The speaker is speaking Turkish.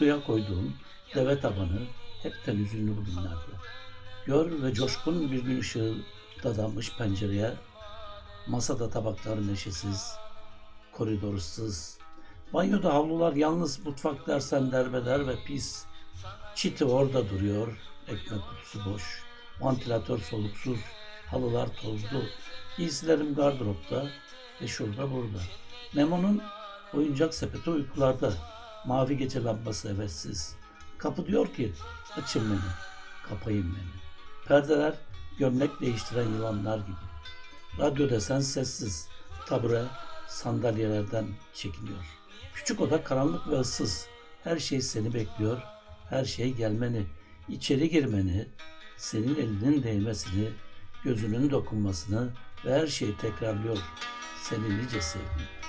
suya koyduğum deve tabanı hepten hüzünlü bu günlerde. Gör ve coşkun bir gün ışığı dadanmış pencereye. Masada tabaklar neşesiz, koridorsuz. Banyoda havlular yalnız mutfak dersen derbeder ve pis. Çiti orada duruyor, ekmek kutusu boş. Vantilatör soluksuz, halılar tozlu. Giysilerim gardıropta ve şurada burada. Memo'nun oyuncak sepeti uykularda. Mavi gece lambası hevetsiz. Kapı diyor ki açın beni, kapayın beni. Perdeler gömlek değiştiren yılanlar gibi. Radyo desen sessiz. Tabure sandalyelerden çekiniyor. Küçük oda karanlık ve ıssız. Her şey seni bekliyor. Her şey gelmeni, içeri girmeni, senin elinin değmesini, gözünün dokunmasını ve her şeyi tekrarlıyor. Seni nice sevdiğim.